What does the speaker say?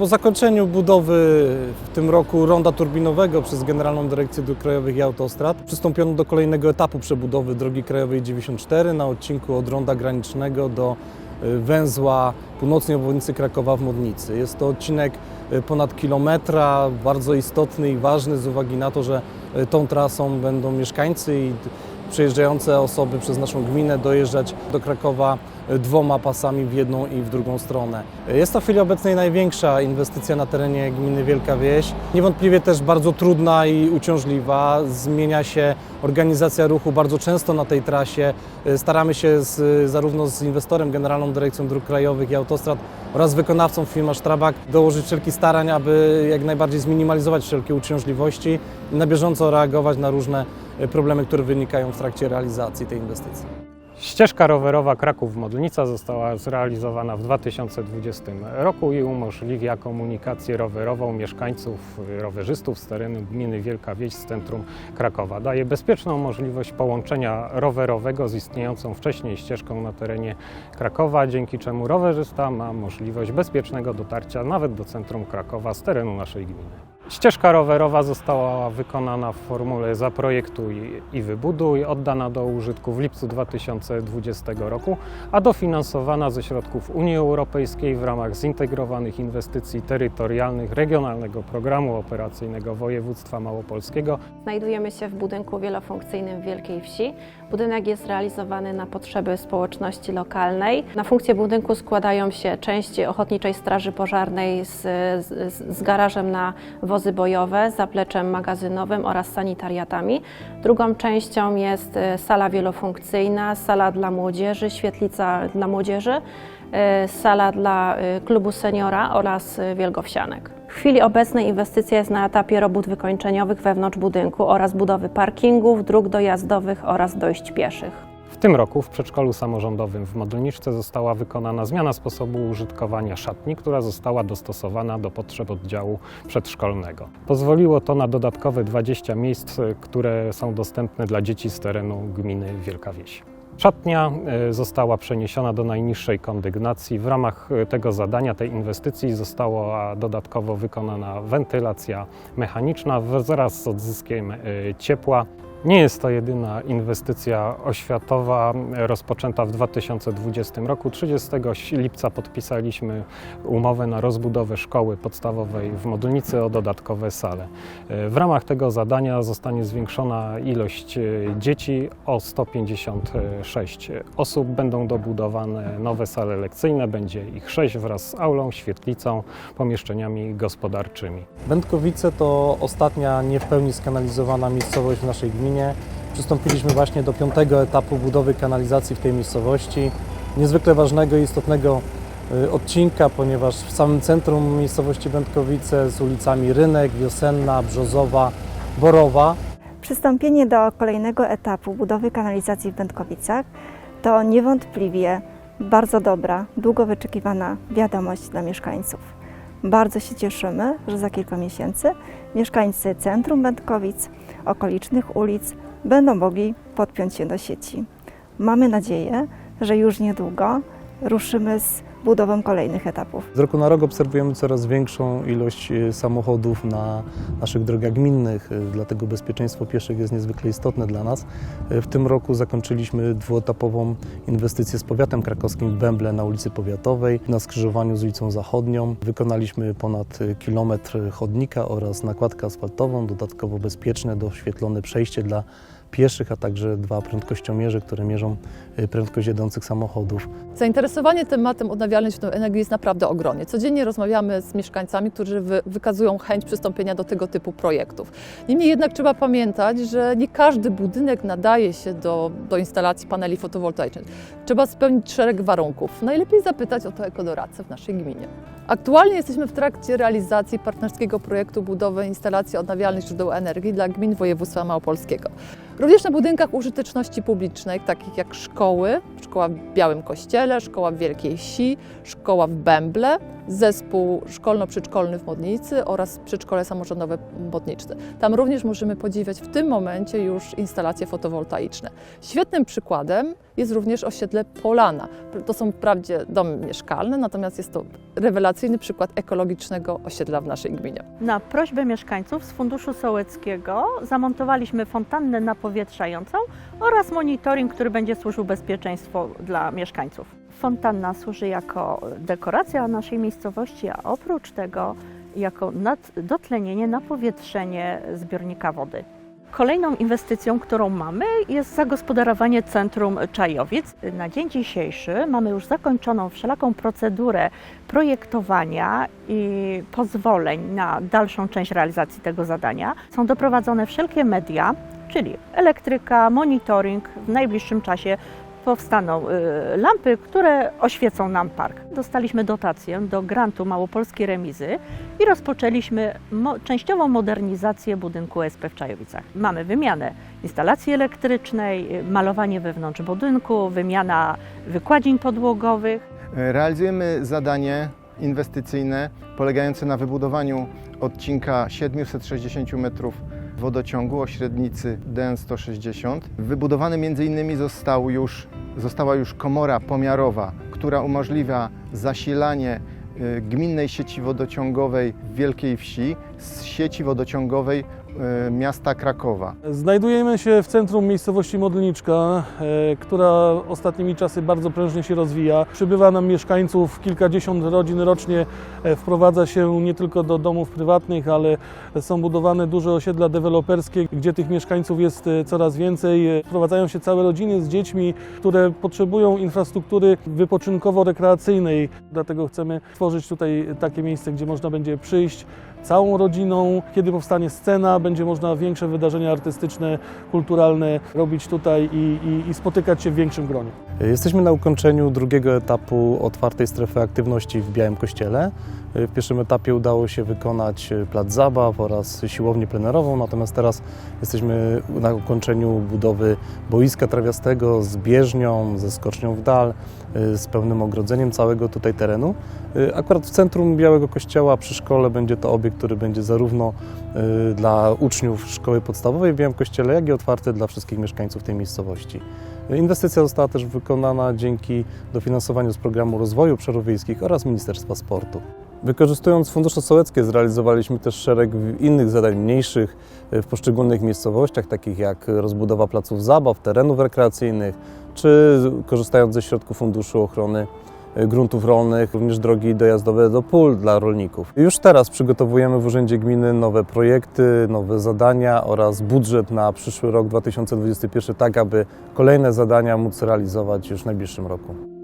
Po zakończeniu budowy w tym roku ronda turbinowego przez Generalną Dyrekcję Dróg Krajowych i Autostrad przystąpiono do kolejnego etapu przebudowy drogi krajowej 94 na odcinku od ronda granicznego do y, węzła północnej obwodnicy Krakowa w Modnicy. Jest to odcinek y, ponad kilometra, bardzo istotny i ważny z uwagi na to, że y, tą trasą będą mieszkańcy i przejeżdżające osoby przez naszą gminę dojeżdżać do Krakowa y, dwoma pasami w jedną i w drugą stronę. Y, Jest to w chwili obecnej największa inwestycja na terenie gminy Wielka Wieś. Niewątpliwie też bardzo trudna i uciążliwa. Zmienia się organizacja ruchu bardzo często na tej trasie. Y, Staramy się z, zarówno z inwestorem, Generalną Dyrekcją Dróg Krajowych i Autostrad oraz wykonawcą firma Strabag dołożyć wszelkich starań, aby jak najbardziej zminimalizować wszelkie uciążliwości i na bieżąco reagować na różne problemy, które wynikają w trakcie realizacji tej inwestycji. Ścieżka rowerowa Kraków-Modlnica została zrealizowana w 2020 roku i umożliwia komunikację rowerową mieszkańców, rowerzystów z terenu gminy Wielka Wieś z centrum Krakowa. Daje bezpieczną możliwość połączenia rowerowego z istniejącą wcześniej ścieżką na terenie Krakowa, dzięki czemu rowerzysta ma możliwość bezpiecznego dotarcia nawet do centrum Krakowa z terenu naszej gminy. Ścieżka rowerowa została wykonana w formule zaprojektuj i wybuduj, oddana do użytku w lipcu 2020 roku, a dofinansowana ze środków Unii Europejskiej w ramach zintegrowanych inwestycji terytorialnych Regionalnego Programu Operacyjnego Województwa Małopolskiego Znajdujemy się w budynku wielofunkcyjnym Wielkiej Wsi. Budynek jest realizowany na potrzeby społeczności lokalnej. Na funkcję budynku składają się części Ochotniczej Straży Pożarnej z, z, z garażem na wozy bojowe, zapleczem magazynowym oraz sanitariatami. Drugą częścią jest e, sala wielofunkcyjna, sala dla młodzieży, świetlica dla młodzieży, e, sala dla e, klubu seniora oraz wielgowsianek. W chwili obecnej inwestycja jest na etapie robót wykończeniowych wewnątrz budynku oraz budowy parkingów, dróg dojazdowych oraz dojść pieszych. W tym roku w przedszkolu samorządowym w Modlniczce została wykonana zmiana sposobu użytkowania szatni, która została dostosowana do potrzeb oddziału przedszkolnego. Pozwoliło to na dodatkowe 20 miejsc, które są dostępne dla dzieci z terenu gminy Wielka Wieś. Szatnia y, została przeniesiona do najniższej kondygnacji. W ramach y, tego zadania, tej inwestycji została dodatkowo wykonana wentylacja mechaniczna wraz z odzyskiem y, ciepła. Nie jest to jedyna inwestycja oświatowa rozpoczęta w 2020 roku. 30 lipca podpisaliśmy umowę na rozbudowę szkoły podstawowej w Modlnicy o dodatkowe sale. W ramach tego zadania zostanie zwiększona ilość e, dzieci o 156 osób. Będą dobudowane nowe sale lekcyjne, będzie ich 6 wraz z aulą, świetlicą, pomieszczeniami gospodarczymi. Będkowice to ostatnia nie w pełni skanalizowana miejscowość w naszej gminie. Przystąpiliśmy właśnie do piątego etapu budowy kanalizacji w tej miejscowości. Niezwykle ważnego i istotnego y, odcinka, ponieważ w samym centrum miejscowości Będkowice z ulicami Rynek, Wiosenna, Brzozowa, Borowa Przystąpienie do kolejnego etapu budowy kanalizacji w Będkowicach to niewątpliwie bardzo dobra, długo wyczekiwana wiadomość dla mieszkańców. Bardzo się cieszymy, że za kilka miesięcy mieszkańcy centrum Będkowic, okolicznych ulic będą mogli podpiąć się do sieci. Mamy nadzieję, że już niedługo ruszymy z budową kolejnych etapów. Z roku na rok obserwujemy coraz większą ilość y, samochodów na naszych drogach gminnych, y, dlatego bezpieczeństwo pieszych jest niezwykle istotne dla nas. Y, W tym roku zakończyliśmy dwuetapową inwestycję z powiatem krakowskim w Bęble na ulicy Powiatowej, na skrzyżowaniu z ulicą Zachodnią. Wykonaliśmy ponad kilometr chodnika oraz nakładkę asfaltową, dodatkowo bezpieczne, doświetlone przejście dla pieszych, a także dwa prędkościomierze, które mierzą y, prędkość jadących samochodów. Zainteresowanie tematem odnawialnych źródeł energii jest naprawdę ogromnie. Codziennie rozmawiamy z mieszkańcami, którzy wy, wykazują chęć przystąpienia do tego typu projektów. Niemniej jednak trzeba pamiętać, że nie każdy budynek nadaje się do, do instalacji paneli fotowoltaicznych. Trzeba spełnić szereg warunków. Najlepiej zapytać o to ekodoradcę w naszej gminie. Aktualnie jesteśmy w trakcie realizacji partnerskiego projektu budowy instalacji odnawialnych źródeł energii dla gmin województwa małopolskiego. Również na budynkach użyteczności publicznej, takich jak szkoły, szkoła w Białym Kościele, szkoła w Wielkiej Wsi, szkoła w Bęble, zespół szkolno-przedszkolny w Modnicy oraz przedszkole samorządowe w Modniczce. Tam również możemy podziwiać w tym momencie już instalacje fotowoltaiczne. Świetnym przykładem jest również osiedle Polana. To są wprawdzie domy mieszkalne, natomiast jest to rewelacyjny przykład ekologicznego osiedla w naszej gminie. Na prośbę mieszkańców z Funduszu Sołeckiego zamontowaliśmy fontannę napowietrzającą oraz monitoring, który będzie służył bezpieczeństwu dla mieszkańców. Fontanna służy jako dekoracja naszej miejscowości, a oprócz tego jako nad- dotlenienie, napowietrzenie zbiornika wody. Kolejną inwestycją, którą mamy, jest zagospodarowanie centrum Czajowic. Na dzień dzisiejszy mamy już zakończoną wszelaką procedurę projektowania i pozwoleń na dalszą część realizacji tego zadania. Są doprowadzone wszelkie media, czyli elektryka, monitoring. W najbliższym czasie powstaną y, lampy, które oświecą nam park. Dostaliśmy dotację do grantu Małopolskiej Remizy i rozpoczęliśmy mo- częściową modernizację budynku SP w Czajowicach. Mamy wymianę instalacji elektrycznej, y, malowanie wewnątrz budynku, wymiana wykładzin podłogowych. Realizujemy zadanie inwestycyjne polegające na wybudowaniu odcinka 760 metrów wodociągu o średnicy DN160. Wybudowany m.in. Został już, została już komora pomiarowa, która umożliwia zasilanie y, gminnej sieci wodociągowej w Wielkiej Wsi z sieci wodociągowej y, miasta Krakowa. Znajdujemy się w centrum miejscowości Modlniczka, e, która ostatnimi czasy bardzo prężnie się rozwija. Przybywa nam mieszkańców, kilkadziesiąt rodzin rocznie e, wprowadza się nie tylko do domów prywatnych, ale są budowane duże osiedla deweloperskie, gdzie tych mieszkańców jest e, coraz więcej. E, Wprowadzają się całe rodziny z dziećmi, które potrzebują infrastruktury wypoczynkowo-rekreacyjnej. Dlatego chcemy tworzyć tutaj takie miejsce, gdzie można będzie przyjść całą rodziną. Kiedy powstanie scena, będzie można większe wydarzenia artystyczne, kulturalne robić tutaj i, i, i spotykać się w większym gronie. Jesteśmy na ukończeniu drugiego etapu otwartej strefy aktywności w Białym Kościele. W pierwszym etapie udało się wykonać plac zabaw oraz siłownię plenerową, natomiast teraz jesteśmy na ukończeniu budowy boiska trawiastego z bieżnią, ze skocznią w dal, z pełnym ogrodzeniem całego tutaj terenu. Akurat w centrum Białego Kościoła przy szkole będzie to obiekt, który będzie zarówno y, dla uczniów szkoły podstawowej w Białym Kościele, jak i otwarty dla wszystkich mieszkańców tej miejscowości. Inwestycja została też wykonana dzięki dofinansowaniu z Programu Rozwoju Obszarów Wiejskich oraz Ministerstwa Sportu. Wykorzystując fundusze sołeckie zrealizowaliśmy też szereg innych zadań mniejszych w poszczególnych miejscowościach, takich jak rozbudowa placów zabaw, terenów rekreacyjnych, czy korzystając ze środków Funduszu Ochrony gruntów rolnych, również drogi dojazdowe do pól dla rolników. Już teraz przygotowujemy w Urzędzie Gminy nowe projekty, nowe zadania oraz budżet na przyszły rok 2021, tak aby kolejne zadania móc realizować już w najbliższym roku.